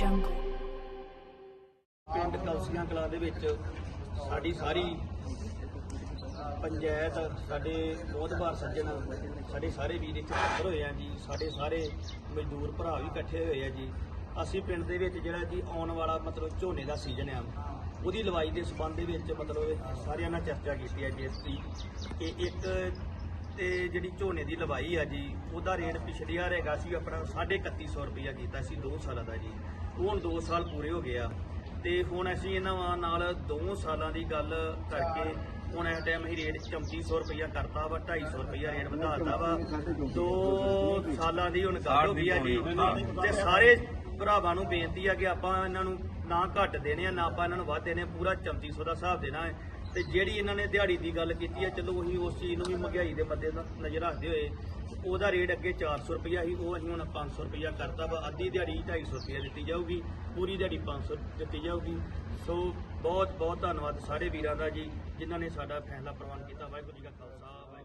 jungle. ਪਿੰਡ ਕਲਸੀਆਂ ਕਲਾ ਦੇ ਵਿੱਚ ਸਾਡੀ ਸਾਰੀ ਪੰਚਾਇਤ, ਸਾਡੇ ਬਹੁਤ ਭਾਰ ਸੱਜਣ, ਸਾਡੇ ਸਾਰੇ ਵੀਰ ਇੱਥੇ ਇਕੱਠੇ ਹੋਏ ਆ ਜੀ, ਸਾਡੇ ਸਾਰੇ ਮਜ਼ਦੂਰ ਭਰਾ ਵੀ ਇਕੱਠੇ ਹੋਏ ਆ ਜੀ ਅਸੀਂ ਪਿੰਡ ਦੇ ਵਿੱਚ ਜਿਹੜਾ ਜੀ ਆਉਣ ਵਾਲਾ ਮਤਲਬ ਝੋਨੇ ਦਾ ਸੀਜ਼ਨ ਆ, ਉਹਦੀ ਲਵਾਈ ਦੇ ਸਬੰਧ ਦੇ ਵਿੱਚ ਮਤਲਬ ਸਾਰਿਆਂ ਨਾਲ ਚਰਚਾ ਕੀਤੀ ਹੈ ਜੀ ਅਸੀਂ ਕਿ ਇੱਕ ਤੇ ਜਿਹੜੀ ਝੋਨੇ ਦੀ ਲਵਾਈ ਆ ਜੀ ਉਹਦਾ ਰੇਟ ਪਿਛਲੀ ਵਾਰ ਹੈਗਾ ਸੀ ਆਪਣਾ 3150 ਰੁਪਇਆ ਕੀਤਾ ਸੀ 2 ਸਾਲਾਂ ਦਾ ਜੀ। ਉਹ ਹੁਣ 2 ਸਾਲ ਪੂਰੇ ਹੋ ਗਏ ਆ। ਤੇ ਹੁਣ ਅਸੀਂ ਇਹਨਾਂ ਨਾਲ 2 ਸਾਲਾਂ ਦੀ ਗੱਲ ਕਰਕੇ ਹੁਣ ਇਸ ਟਾਈਮ ਅਸੀਂ ਰੇਟ 3400 ਰੁਪਇਆ ਕਰਤਾ ਵਾ 250 ਰੁਪਇਆ ਰੇਟ ਵਧਾਤਾ ਵਾ। 2 ਸਾਲਾਂ ਦੀ ਹੁਣ ਗੱਲ ਹੋ ਗਈ ਆ ਜੀ। ਤੇ ਸਾਰੇ ਭਰਾਵਾਂ ਨੂੰ ਬੇਨਤੀ ਆ ਕਿ ਆਪਾਂ ਇਹਨਾਂ ਨੂੰ ਨਾ ਘੱਟ ਦੇਣੇ ਆ ਨਾ ਆਪਾਂ ਇਹਨਾਂ ਨੂੰ ਵੱਧ ਦੇਣੇ ਆ, ਪੂਰਾ 3400 ਦਾ ਹਿਸਾਬ ਦੇਣਾ ਹੈ। ਤੇ ਜਿਹੜੀ ਇਹਨਾਂ ਨੇ ਦਿਹਾੜੀ ਦੀ ਗੱਲ ਕੀਤੀ ਹੈ, ਚਲੋ ਅਸੀਂ ਉਸ ਚੀਜ਼ ਨੂੰ ਵੀ ਮਹਿੰਗਾਈ ਦੇ ਮੱਦੇ ਨਜ਼ਰ ਰੱਖਦੇ ਹੋਏ, ਉਹਦਾ ਰੇਟ ਅੱਗੇ 400 ਰੁਪਇਆ ਸੀ, ਉਹ ਅਸੀਂ ਹੁਣ 500 ਰੁਪਇਆ ਕਰਤਾ ਵਾ, ਅੱਧੀ ਦਿਹਾੜੀ 250 ਰੁਪਇਆ ਦਿੱਤੀ ਜਾਊਗੀ, ਪੂਰੀ ਦਿਹਾੜੀ 500 ਦਿੱਤੀ ਜਾਊਗੀ। ਸੋ ਬਹੁਤ ਬਹੁਤ ਧੰਨਵਾਦ ਸਾਰੇ ਵੀਰਾਂ ਦਾ ਜੀ, ਜਿਨ੍ਹਾਂ ਨੇ ਸਾਡਾ ਫੈਸਲਾ ਪ੍ਰਵਾਨ ਕੀਤਾ, ਵਾਹਿਗੁਰੂ ਜੀ ਕਾ ਖਾਲਸਾ